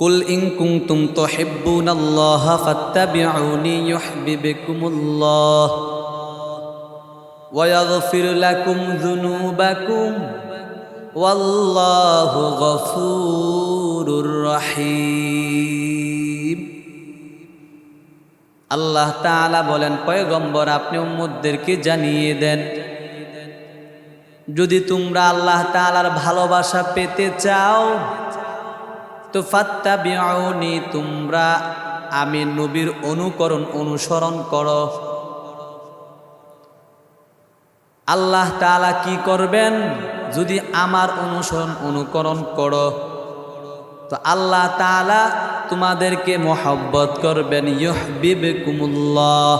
قل إن كنتم تحبون الله فاتبعوني يحببكم الله ويغفر لكم ذنوبكم والله غفور رحيم আল্লাহ তাআলা বলেন পয়গম্বর আপনি উম্মতদেরকে জানিয়ে দেন যদি তোমরা আল্লাহ তাআলার ভালোবাসা পেতে চাও তো ফাত্তা বিউনি তোমরা, আমি নবীর অনুকরণ অনুসরণ করো। আল্লাহ তাআলা কি করবেন? যদি আমার অনুসরণ অনুকরণ করো। তো আল্লাহ তাআলা তোমাদেরকে মোহব্বত করবেন। ইহবিবকুমুল্লাহ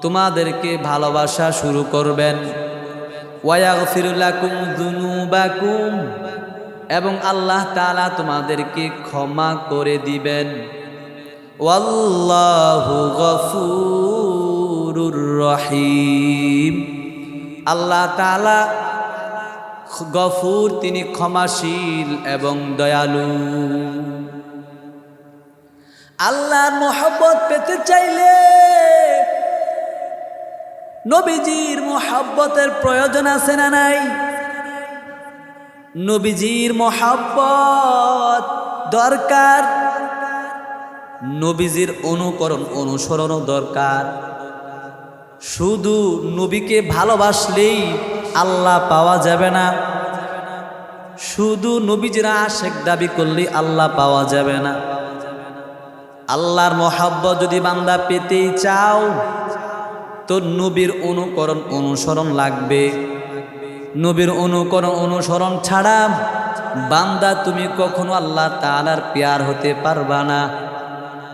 তোমাদেরকে ভালোবাসা শুরু করবেন। ওয়াগফির লাকুম যুনুবাকুম এবং আল্লাহ তালা তোমাদেরকে ক্ষমা করে দিবেন। রহিম। আল্লাহ তালা গফুর, তিনি ক্ষমাশীল এবং দয়ালু। আল্লাহর মোহব্বত পেতে চাইলে নবীজির মোহব্বতের প্রয়োজন আছে না নাই? নবীজির মোহাব্বত দরকার। নবীজির অনুকরণ, অনুসরণও দরকার। শুধু নবীকে ভালোবাসলেই আল্লাহ পাওয়া যাবে না। শুধু নবীজিরা আশেক দাবি করলেই আল্লাহ পাওয়া যাবে না। আল্লাহর মহাব্বত যদি বান্দা পেতেই চাও, তো নবীর অনুকরণ, অনুসরণ লাগবে। নবীর অনুকরণ অনুসরণ ছাড়া বান্দা তুমি কখনো আল্লাহ তালার পেয়ার হতে পারবা না।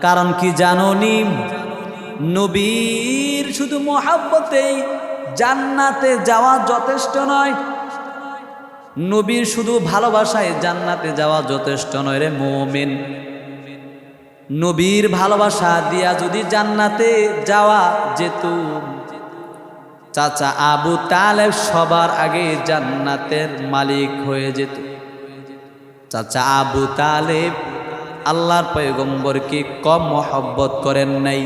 কারণ কি জানো নি নবীর শুধু মহাব্বতেই জান্নাতে যাওয়া যথেষ্ট নয়। নবীর শুধু ভালোবাসায় জান্নাতে যাওয়া যথেষ্ট নয় রে মোমেন। নবীর ভালোবাসা দিয়া যদি জান্নাতে যাওয়া যেত চাচা আবু তালেব সবার আগে জান্নাতের মালিক হয়ে যেত। চাচা আবু তালেব আল্লাহর পয়গম্বরকে কম মহব্বত করেন নাই।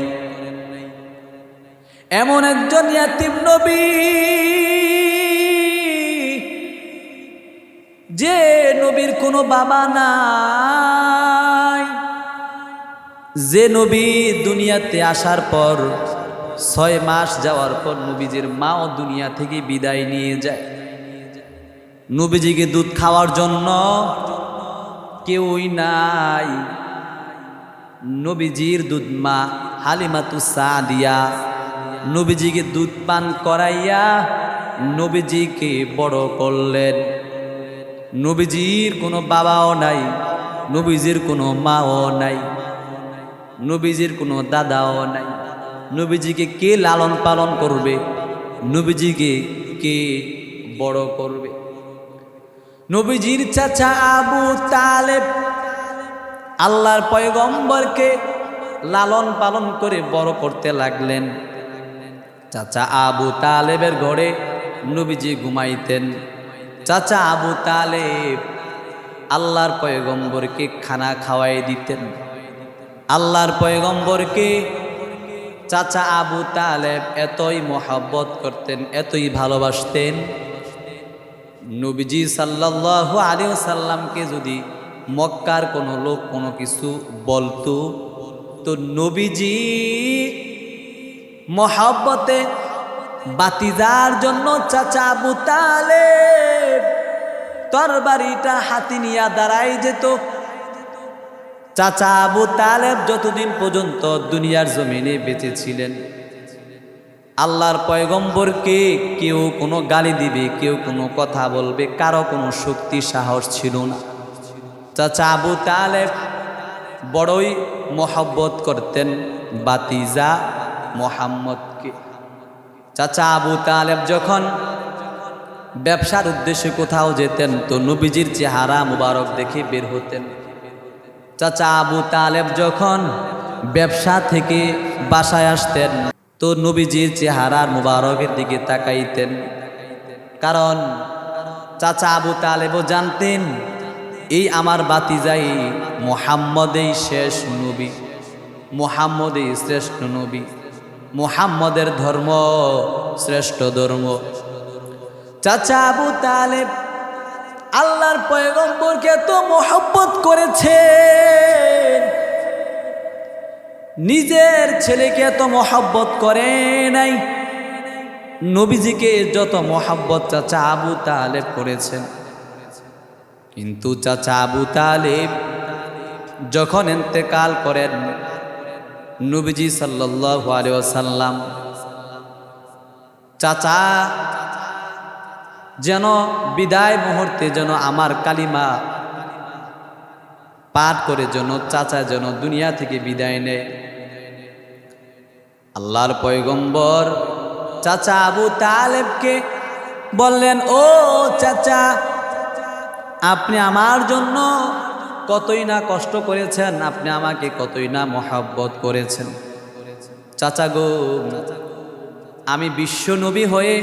এমন একজন ইয়াতিম নবী যে নবীর কোনো বাবা নাই। যে নবী দুনিয়াতে আসার পর ছয় মাস যাওয়ার পর নবীজির মাও দুনিয়া থেকে বিদায় নিয়ে যায়। নবীজিকে দুধ খাওয়ার জন্য কেউই নাই। নবীজির দুধ মা হালিমাতু সাদিয়া। নবীজিকে দুধ পান করাইয়া নবীজিকে বড় করলেন। নবীজির কোনো বাবাও নাই, নবীজির কোনো মাও নাই, নবীজির কোনো দাদাও নাই। নবীজিকে কে লালন পালন করবে? নবীজিকে কে বড় করবে? নবীজির চাচা আবু তালেব আল্লাহর পয়গম্বরকে লালন পালন করে বড় করতে লাগলেন। চাচা আবু তালেবের ঘরে নবীজি ঘুমাইতেন। চাচা আবু তালেব আল্লাহর পয়গম্বরকে খানা খাওয়াই দিতেন। আল্লাহর পয়গম্বরকে চাচা আবু তালেব এতই মোহাব্বত করতেন, এতই ভালোবাসতেন। নবীজি সাল্লাহ আলী সাল্লামকে যদি মক্কার কোনো লোক কোনো কিছু বলতো, তো নবীজি মহাব্বতে বাতিজার জন্য চাচা আবু তালেব তরবারিটা হাতি নিয়া দাঁড়াই যেত। চাচা আবু তালেব যতদিন পর্যন্ত দুনিয়ার জমিনে বেঁচে ছিলেন, আল্লাহর পয়গম্বরকে কেউ কোনো গালি দিবে, কেউ কোনো কথা বলবে, কারও কোনো শক্তি, সাহস ছিল না। চাচা আবু তালেব বড়ই মহব্বত করতেন বাতিজা মোহাম্মদকে। চাচা আবু তালেব যখন ব্যবসার উদ্দেশ্যে কোথাও যেতেন, তো নবীজির চেহারা মুবারক দেখে বের হতেন। চাচা আবু তালেব যখন ব্যবসা থেকে বাসায় আসতেন, তো নবীজির চেহারার মুবারকের দিকে তাকাইতেন। কারণ চাচা আবু তালেবও জানতেন, এই আমার বাতিজাই মোহাম্মদেই শেষ নবী, মোহাম্মদেই শ্রেষ্ঠ নবী, মোহাম্মদের ধর্ম শ্রেষ্ঠ ধর্ম। চাচা আবু তালেব আল্লাহর পয়গম্বরকে তো মোহব্বত করেছে নিজের ছেলেকে এত মহব্বত করে নাই। নবীজিকে যত মহাব্বত চাচা আবু তালেব করেছেন। কিন্তু চাচা আবু তালেব যখন এতেকাল করেন, নবীজি সাল্লাল্লাহু আলাইহি ওয়াসাল্লাম, চাচা যেন বিদায় মুহূর্তে যেন আমার কালিমা পাঠ করে যেন চাচা যেন দুনিয়া থেকে বিদায় নেয়। আল্লাহর পয়গম্বর চাচা আবু তালেবকে বললেন, ও চাচা, আপনি আমার জন্য কতই না কষ্ট করেছেন, আপনি আমাকে কতই না মহাব্বত করেছেন। চাচা গো, আমি বিশ্ব নবী হয়ে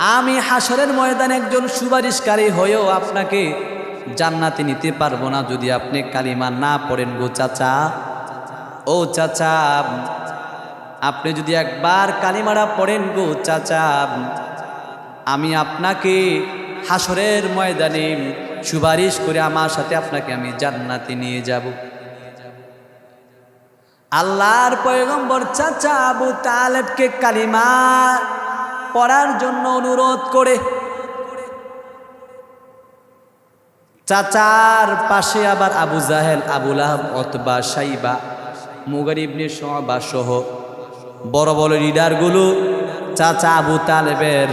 আমি হাসরের ময়দানে একজন সুপারিশকারী হয়েও আপনাকে জান্নাতে নিতে পারব না যদি আপনি কালিমা না পড়েন গো চাচা। ও চাচা, আপনি যদি একবার কালিমারা পড়েন গো চাচা, আমি আপনাকে হাসরের ময়দানে সুপারিশ করে আমার সাথে আপনাকে আমি জান্নাতে নিয়ে যাব। আল্লাহর পয়গম্বর চাচা আবু তালেবকে কালিমা পড়ার জন্য অনুরোধ করে চাচার পাশে আবার আবু জাহেল আবুল আহব অতবা, সাইবা মুগারিবনে সহবা সহ বড় বড় লিডারগুলো চাচা আবু তালেবের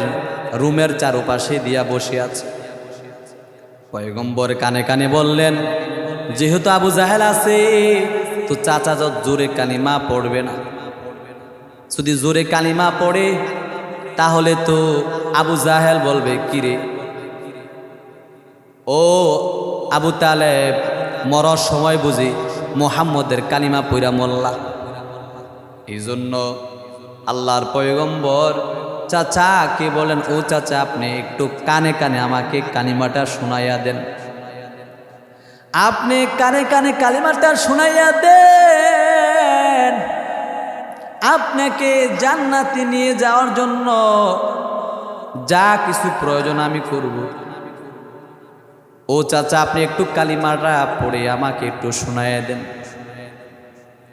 রুমের চারপাশে দিয়া বসে আছে। পয়গম্বর কানে কানে বললেন, যেহেতু আবু জাহেল আছে, তো চাচা যত জোরে কালিমা পড়বে না। যদি জোরে কালিমা পড়ে তাহলে তো আবু জাহেল বলবে, কিরে? ও আবু তালেব, মরার সময় বুঝি মোহাম্মদের কালিমা পইরা মোল্লা এই জন্য আল্লাহর পয়গম্বর চাচা কে বলেন, ও চাচা, আপনি একটু কানে কানে আমাকে কালিমাটা শোনাইয়া দেন। আপনি কানে কানে কালিমাটা শোনাইয়া দেন? আপনাকে জান্নাতে নিয়ে যাওয়ার জন্য যা কিছু প্রয়োজন আমি করব। ও চাচা, আপনি একটু কালিমাটা পড়ে আমাকে একটু শোনাইয়া দেন।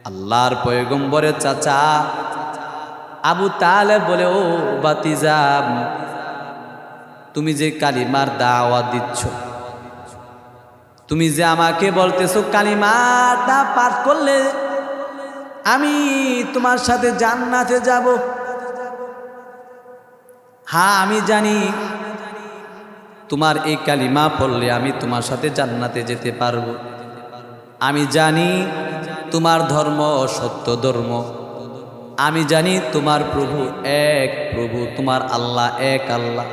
আল্লাহর পয়গম্বরের চাচা, আবু তালে বলে, ও বাতিজা তুমি যে কালিমার দাওয়া দিচ্ছ, তুমি যে আমাকে বলতেছো কালিমাটা পাঠ করলে আমি তোমার সাথে জান্নাতে যাব। হ্যাঁ আমি জানি। তোমার এই কালিমা পড়লে আমি তোমার সাথে জান্নাতে যেতে পারব। আমি জানি তোমার ধর্ম সত্য ধর্ম। আমি জানি তোমার প্রভু এক প্রভু, তোমার আল্লাহ এক আল্লাহ।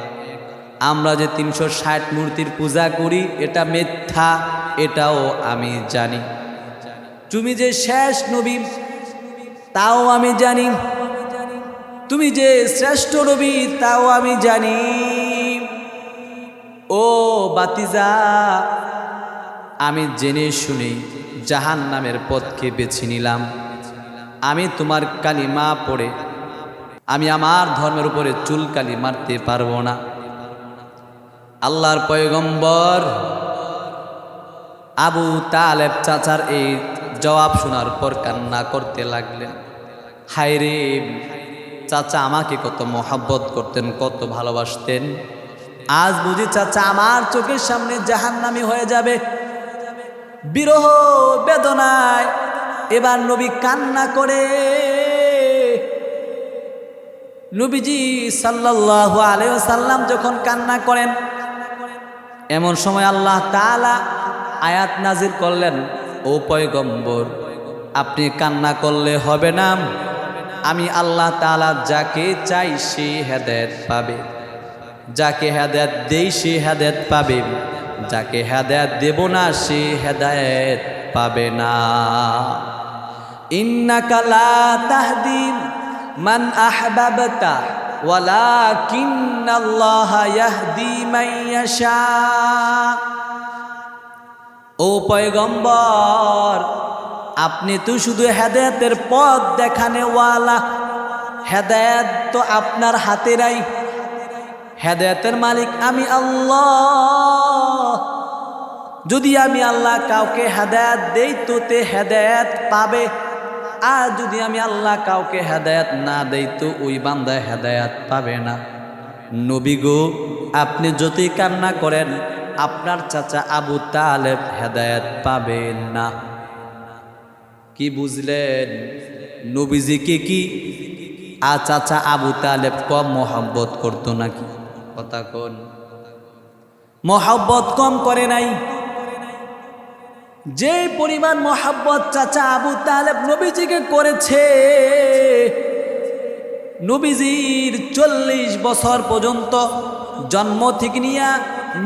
আমরা যে তিনশো ষাট মূর্তির পূজা করি, এটা মিথ্যা, এটাও আমি জানি। তুমি যে শেষ নবী তাও আমি জানি। তুমি যে শ্রেষ্ঠ নবী, তাও আমি জানি। ও বাতিজা, আমি জেনে শুনে জাহান নামের পথকে বেছে নিলাম। আমি তোমার কালিমা পড়ে, আমি আমার ধর্মের উপরে চুলকালি মারতে পারব না। আল্লাহর পয়গম্বর আবু তালেব চাচার এই জবাব শোনার পর কান্না করতে লাগলেন। হায় রে, চাচা আমাকে কত মহাব্বত করতেন, কত ভালোবাসতেন। আজ বুঝি চাচা আমার চোখের সামনে জাহান্নামি হয়ে যাবে। বিরহ বেদনায় এবার নবী কান্না করে। নবীজি সাল্লাল্লাহু আলাইহি সাল্লাম যখন কান্না করেন, এমন সময় আল্লাহ তাআলা আয়াত নাজির করলেন। ও পয়গম্বর, আপনি কান্না করলে হবে না। আমি আল্লাহ তালা যাকে চাই সে হেদায়েত পাবে। যাকে হেদায়েত দেই সে হেদায়েত পাবে। যাকে হেদায়েত দেব না সে হেদায়েত পাবে না। ইন্নাকা লা তাহদি মান আহবাবতা, ওয়ালাকিন্নাল্লাহা ইয়াহদি মান ইয়াশা। ও পয়গম্বর, আপনি তো শুধু হেদায়তের পথ দেখানেওয়ালা। হেদায়ত তো আপনার হাতে নাই হেদায়তের মালিক আমি আল্লাহ। যদি আমি আল্লাহ কাউকে হেদায়ত দেই, তো তে হেদায়ত পাবে। আর যদি আমি আল্লাহ কাউকে হেদায়ত না দেই, তো ওই বান্দায় হেদায়ত পাবে না। নবী গো, আপনি যতই কান্না করেন আপনার চাচা আবু তালেব হেদায়ত পাবেন না। কি বুঝলেন? নবীজিকে কি? আ চাচা আবু তালেব কম মহব্বত করতো নাকি? কথা কোন। মহব্বত কম করে নাই। যে পরিমাণ মহাব্বত চাচা আবু তালেব নবীজিকে করেছে, নবীজির চল্লিশ বছর পর্যন্ত জন্ম থেকে নিয়া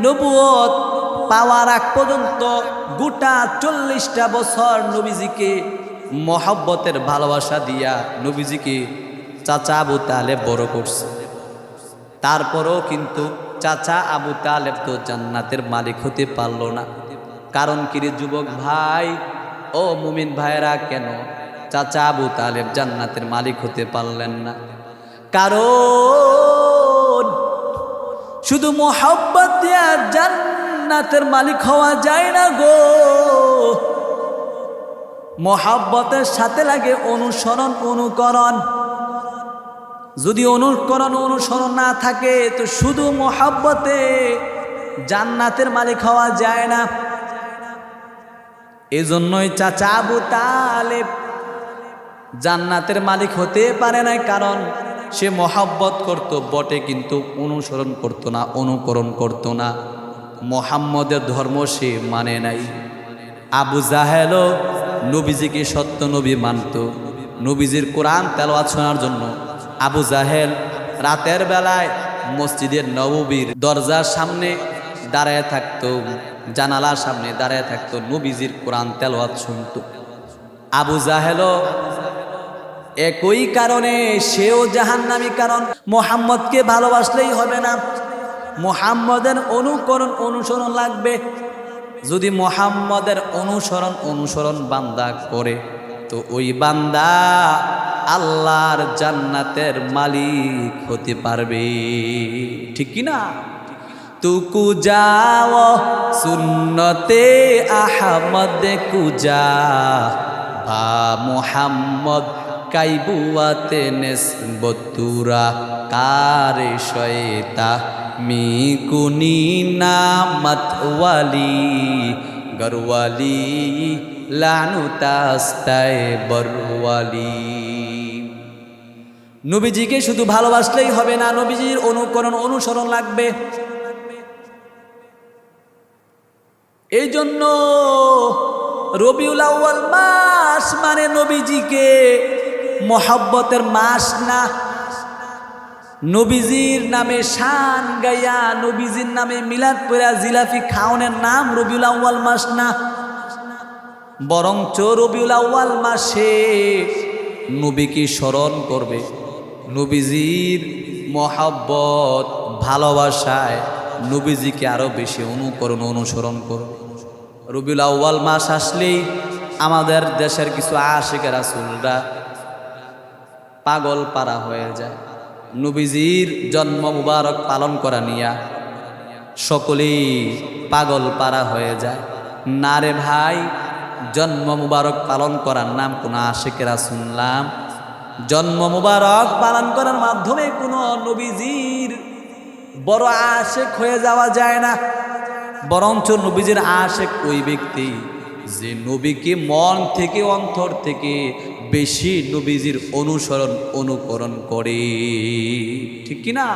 নবুয়ত পাওয়ার আগ পর্যন্ত গোটা চল্লিশটা বছর নবীজিকে মহব্বতের ভালোবাসা দিয়া নবীজিকে চাচা আবু তালেব বড় করছে। তারপরও কিন্তু চাচা আবু তালেব তো জান্নাতের মালিক হতে পারল না। কারণ কিরে যুবক ভাই? ও মুমিন ভাইরা কেন চাচা আবু তালেব জান্নাতের মালিক হতে পারলেন না? কারণ শুধু মোহাব্বত দিয়া জান্নাতের মালিক হওয়া যায় না গো। মহাব্বতের সাথে লাগে অনুসরণ, অনুকরণ। যদি অনুকরণ, অনুসরণ না থাকে, তো শুধু মহাব্বতে জান্নাতের মালিক হওয়া যায় না। এজন্যই চাচা আবু তালেব জান্নাতের মালিক হতে পারে না কারণ সে মহাব্বত করত, বটে কিন্তু অনুসরণ করত না, অনুকরণ করত না। মোহাম্মদের ধর্ম সে মানে নাই। আবু জাহেলও নবীজিকে সত্য নবী মানত। নবীজির কোরআন তেলাওয়াত শোনার জন্য আবু জাহেল রাতের বেলায় মসজিদের নববীর দরজার সামনে দাঁড়ায় থাকতো, জানালার সামনে দাঁড়ায় থাকতো, নবীজির কোরআন তেলাওয়াত শুনতো। আবু জাহেলও একই কারণে সেও জাহান্নামী, কারণ মোহাম্মদকে ভালোবাসলেই হবে না। মোহাম্মদের অনুকরণ, অনুসরণ লাগবে। যদি মোহাম্মদের অনুসরণ অনুসরণ বান্দা করে, তো ওই বান্দা আল্লাহর জান্নাতের মালিক হতে পারবে। ঠিক না তুকু যাও, সুন্নতে আহমদ কুজা, বা মোহাম্মদ কাইবুয়াতে নেসবতুরা কারে শয়তা? মি কুনি নামতওয়ালি গরওয়ালি লানু তাস্তায় বরওয়ালি। নবীজিকে শুধু ভালোবাসলেই হবে না, নবীজির অনুকরণ, অনুসরণ লাগবে। এই জন্য রবিউল আউ্য়াল মাস মানে নবীজিকে মহাব্বতের মাস না। নবীজির নামে শান গাইয়া, নবীজির নামে মিলাদ পড়া জিলাফি খাওনের নাম রবিউল আউ্য়াল মাস না। বরঞ্চ রবিউল আউ্য়াল মাসে নবীকে স্মরণ করবে। নবীজির মহাব্বত, ভালোবাসায় নবীজিকে আরও বেশি অনুকরণ, অনুসরণ করবে। রবিউল আউ্য়াল মাস আসলেই আমাদের দেশের কিছু আশেকের রাসুলরা পাগল পারা হয়ে যায়। নবীজির জন্ম মুবারক পালন করা নিয়া সকলেই পাগল পারা হয়ে যায়। না রে ভাই, জন্ম মুবারক পালন করার নাম কোনো আশেকেরা শুনলাম? জন্ম মুবারক পালন করার মাধ্যমে কোনো নবীজির বড় আশেক হয়ে যাওয়া যায় না। বরঞ্চ নবীজির আশেক ওই ব্যক্তি যে নবীকে মন থেকে অন্তর থেকে বেশি নবীজির অনুসরণ অনুকরণ করে। ঠিক কি না